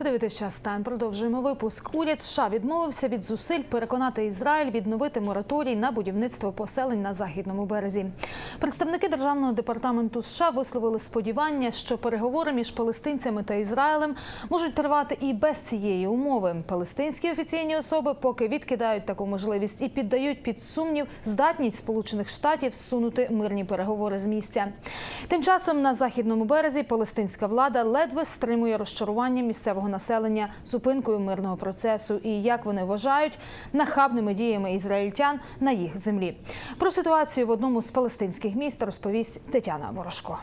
Ви дивитесь час тайм. Продовжуємо випуск. Уряд США відмовився від зусиль переконати Ізраїль відновити мораторій на будівництво поселень на західному березі. Представники державного департаменту США висловили сподівання, що переговори між палестинцями та Ізраїлем можуть тривати і без цієї умови. Палестинські офіційні особи поки відкидають таку можливість і піддають під сумнів здатність Сполучених Штатів зсунути мирні переговори з місця. Тим часом на західному березі палестинська влада ледве стримує розчарування місцевого населення зупинкою мирного процесу і, як вони вважають, нахабними діями ізраїльтян на їх землі. Про ситуацію в одному з палестинських міст розповість Тетяна Ворожко.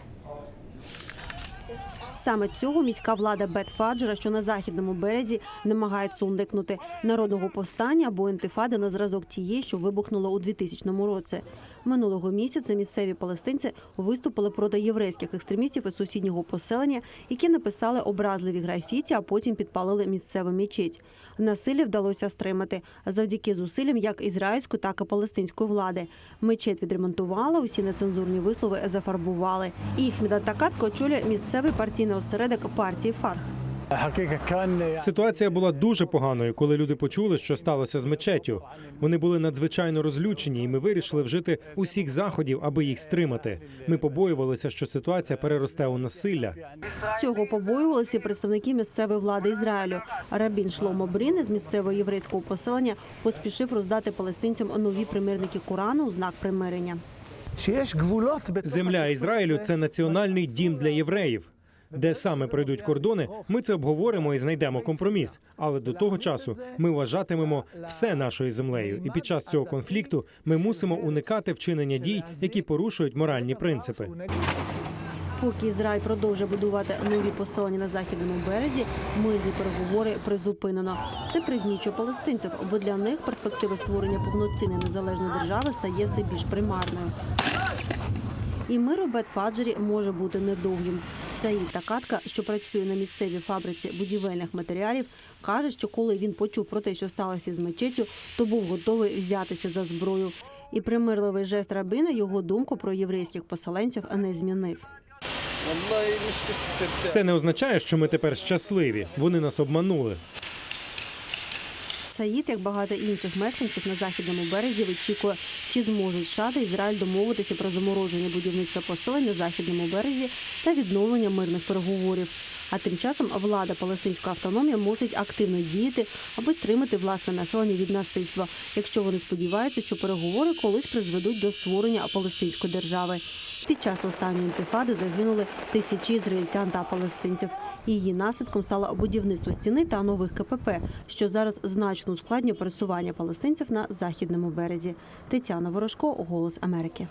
Саме цього міська влада Бет-Фаджера, що на західному березі, намагається уникнути народного повстання або інтифади на зразок тієї, що вибухнула у 2000 році. Минулого місяця місцеві палестинці виступили проти єврейських екстремістів із сусіднього поселення, які написали образливі графіті, а потім підпалили місцеву мечеть. Насилля вдалося стримати завдяки зусиллям як ізраїльської, так і палестинської влади. Мечеть відремонтувала, усі нецензурні вислови зафарбували. І Хміда Такатко очолює місцевий партійний партійного осередок партії Фарх. Ситуація була дуже поганою, коли люди почули, що сталося з мечетю. Вони були надзвичайно розлючені, і ми вирішили вжити усіх заходів, аби їх стримати. Ми побоювалися, що ситуація переросте у насилля. Цього побоювалися представники місцевої влади Ізраїлю. Рабін Шломо Брін з місцевого єврейського поселення поспішив роздати палестинцям нові примирники Корану у знак примирення. Земля Ізраїлю це національний дім для євреїв. Де саме пройдуть кордони, ми це обговоримо і знайдемо компроміс. Але до того часу ми вважатимемо все нашою землею, і під час цього конфлікту ми мусимо уникати вчинення дій, які порушують моральні принципи. Поки Ізраїль продовжує будувати нові поселення на західному березі, мирні переговори призупинено. Це пригнічує палестинців, бо для них перспектива створення повноцінної незалежної держави стає все більш примарною. І мир у Бетфаджері може бути недовгим. Саїд Такатка, що працює на місцевій фабриці будівельних матеріалів, каже, що коли він почув про те, що сталося з мечеттю, то був готовий взятися за зброю. І примирливий жест рабина його думку про єврейських поселенців не змінив. Це не означає, що ми тепер щасливі. Вони нас обманули. Саїд, як багато інших мешканців на західному березі, вичікує, чи зможуть США та Ізраїль домовитися про замороження будівництва поселень на західному березі та відновлення мирних переговорів. А тим часом влада палестинської автономії мусить активно діяти, аби стримати власне населення від насильства, якщо вони сподіваються, що переговори колись призведуть до створення палестинської держави. Під час останньої інтифади загинули тисячі ізраїльтян та палестинців. Її наслідком стало будівництво стіни та нових КПП, що зараз значно ускладнює пересування палестинців на західному березі. Тетяна Ворожко, Голос Америки.